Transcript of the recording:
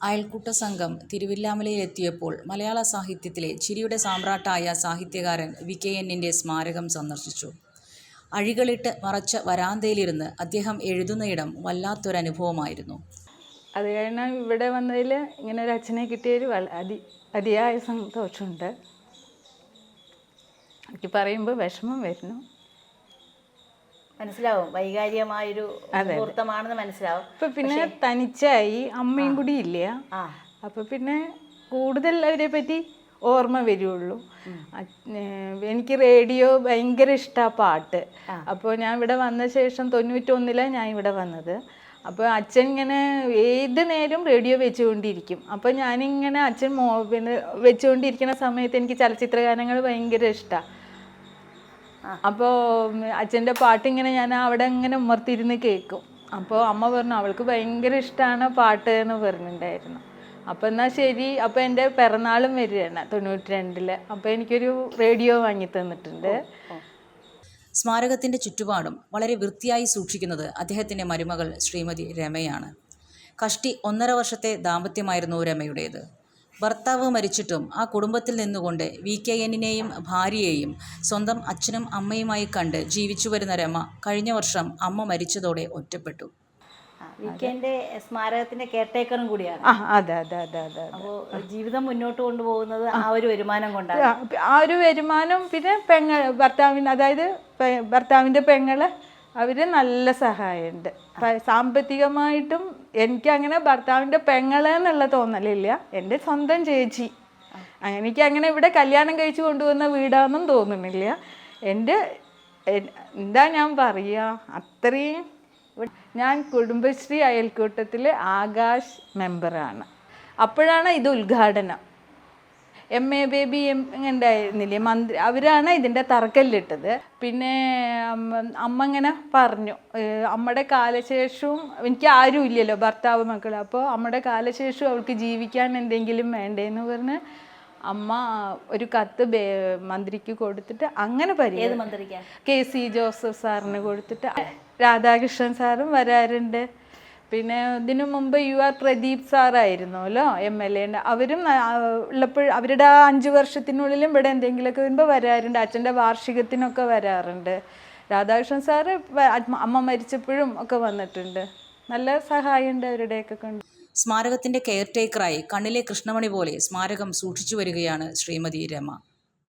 അയൽക്കൂട്ട സംഘം തിരുവില്ലാമലയിലെത്തിയപ്പോൾ മലയാള സാഹിത്യത്തിലെ ചിരിയുടെ സാമ്രാട്ടായ സാഹിത്യകാരൻ വി കെ എന്നിന്റെ സ്മാരകം സന്ദർശിച്ചു. അഴികളിട്ട് മറച്ച വരാന്തയിലിരുന്ന് അദ്ദേഹം എഴുതുന്നയിടം വല്ലാത്തൊരനുഭവമായിരുന്നു. അത് കാരണം ഇവിടെ വന്നതിൽ ഇങ്ങനെ ഒരു അച്ഛനെ കിട്ടിയൊരു അതി അതിയായ സന്തോഷമുണ്ട് എനിക്ക് പറയുമ്പോൾ വിഷമം വരുന്നു മനസ്സിലാവും. വൈകാരികമായൊരു മുഹൂർത്തമാണെന്ന് മനസ്സിലാവും. ഇപ്പൊ പിന്നെ തനിച്ചായി അമ്മയും കൂടി ഇല്ല? അപ്പൊ പിന്നെ കൂടുതൽ അവരെ പറ്റി ഓർമ്മ വരുള്ളൂ. എനിക്ക് റേഡിയോ ഭയങ്കര ഇഷ്ടമാണ് പാട്ട്. അപ്പോൾ ഞാൻ ഇവിടെ വന്ന ശേഷം തൊണ്ണൂറ്റൊന്നിലാണ് ഞാൻ ഇവിടെ വന്നത്. അപ്പോൾ അച്ഛൻ ഇങ്ങനെ ഏത് നേരം റേഡിയോ വെച്ചുകൊണ്ടിരിക്കും. അപ്പോൾ ഞാനിങ്ങനെ അച്ഛൻ മോ പിന്നെ വെച്ചുകൊണ്ടിരിക്കുന്ന സമയത്ത് എനിക്ക് ചലച്ചിത്ര ഗാനങ്ങൾ ഭയങ്കര ഇഷ്ടമാണ് അപ്പോൾ അച്ഛന്റെ പാട്ടിങ്ങനെ ഞാൻ അവിടെ ഇങ്ങനെ ഉമ്മർത്തിരുന്ന് കേൾക്കും അപ്പോൾ അമ്മ പറഞ്ഞു അവൾക്ക് ഭയങ്കര ഇഷ്ടമാണ് പാട്ട് എന്ന് പറഞ്ഞിട്ടുണ്ടായിരുന്നു. അപ്പോൾ എന്നാൽ ശരി അപ്പോൾ എന്റെ പിറന്നാളും വരികയാണ് തൊണ്ണൂറ്റി രണ്ടിൽ അപ്പോൾ എനിക്കൊരു റേഡിയോ വാങ്ങി തന്നിട്ടുണ്ട്. സ്മാരകത്തിന്റെ ചുറ്റുപാടും വളരെ വൃത്തിയായി സൂക്ഷിക്കുന്നത് അദ്ദേഹത്തിന്റെ മരുമകൾ ശ്രീമതി രമയാണ്. കഷ്ടി ഒന്നര വർഷത്തെ ദാമ്പത്യമായിരുന്നു രമയുടേത്. ഭർത്താവ് മരിച്ചിട്ടും ആ കുടുംബത്തിൽ നിന്നുകൊണ്ട് വി കെ എന്നിനെയും ഭാര്യയെയും സ്വന്തം അച്ഛനും അമ്മയുമായി കണ്ട് ജീവിച്ചു വരുന്ന രമ കഴിഞ്ഞ വർഷം അമ്മ മരിച്ചതോടെ ഒറ്റപ്പെട്ടു. വീക്കെൻഡ് സ്മാരകത്തിന്റെ കെയർടേക്കറും കൂടിയാണ്. ആ അതെ അതെ അതെ അപ്പോൾ ജീവിതം മുന്നോട്ട് കൊണ്ടുപോകുന്നത് ആ ഒരു വരുമാനം കൊണ്ടാണ്. ആ, ഒരു വരുമാനം പിന്നെ പെങ്ങൾ ഭർത്താവിന് അതായത് ഭർത്താവിന്റെ ഭർത്താവിന്റെ പെങ്ങൾ അവർ നല്ല സഹായമുണ്ട് സാമ്പത്തികമായിട്ടും എനിക്ക് അങ്ങനെ ഭർത്താവിന്റെ പെങ്ങളെന്നുള്ള തോന്നലില്ല. എന്റെ സ്വന്തം ചേച്ചി. എനിക്ക് അങ്ങനെ ഇവിടെ കല്യാണം കഴിച്ചു കൊണ്ടുവന്ന വീടാണെന്നും തോന്നുന്നില്ല. എന്റെ എന്താ ഞാൻ പറയുക അത്രയും ഞാൻ കുടുംബശ്രീ അയൽക്കൂട്ടത്തിൽ ആകാശ് മെമ്പറാണ്. അപ്പോഴാണ് ഇത് ഉദ്ഘാടനം. എം എ ബേബി എം ഉണ്ടായിരുന്നില്ലേ? മന്ത്രി അവരാണ് ഇതിന്റെ തറക്കല്ലിട്ടത്. പിന്നെ അമ്മ ഇങ്ങനെ പറഞ്ഞു. അമ്മയുടെ കാലശേഷവും എനിക്ക് ആരും ഇല്ലല്ലോ ഭർത്താവ് മക്കൾ അപ്പോൾ അമ്മയുടെ കാലശേഷവും അവൾക്ക് ജീവിക്കാൻ എന്തെങ്കിലും വേണ്ടേന്ന് പറഞ്ഞ് അമ്മ ഒരു കത്ത് ബേ- മന്ത്രിക്ക് കൊടുത്തിട്ട് അങ്ങനെ പരിഹാരം കെ സി ജോസഫ് സാറിന് കൊടുത്തിട്ട്. രാധാകൃഷ്ണൻ സാറും വരാറുണ്ട്. പിന്നെ ഇതിനു മുമ്പ് യു ആർ പ്രദീപ് സാറായിരുന്നല്ലോ എം എൽ എ അവരും ഉള്ളപ്പോൾ അവരുടെ ആ അഞ്ച് വർഷത്തിനുള്ളിലും ഇവിടെ എന്തെങ്കിലുമൊക്കെ വരുമ്പോൾ വരാറുണ്ട്. അച്ഛന്റെ വാർഷികത്തിനൊക്കെ വരാറുണ്ട്. രാധാകൃഷ്ണൻ സാറ് അമ്മ- മരിച്ചപ്പോഴും ഒക്കെ വന്നിട്ടുണ്ട്. നല്ല സഹായമുണ്ട് അവരുടെയൊക്കെ കൊണ്ട്. സ്മാരകത്തിന്റെ കെയർടേക്കറായി കണ്ണിലെ കൃഷ്ണമണി പോലെ സ്മാരകം സൂക്ഷിച്ചു വരികയാണ് ശ്രീമതി രമ.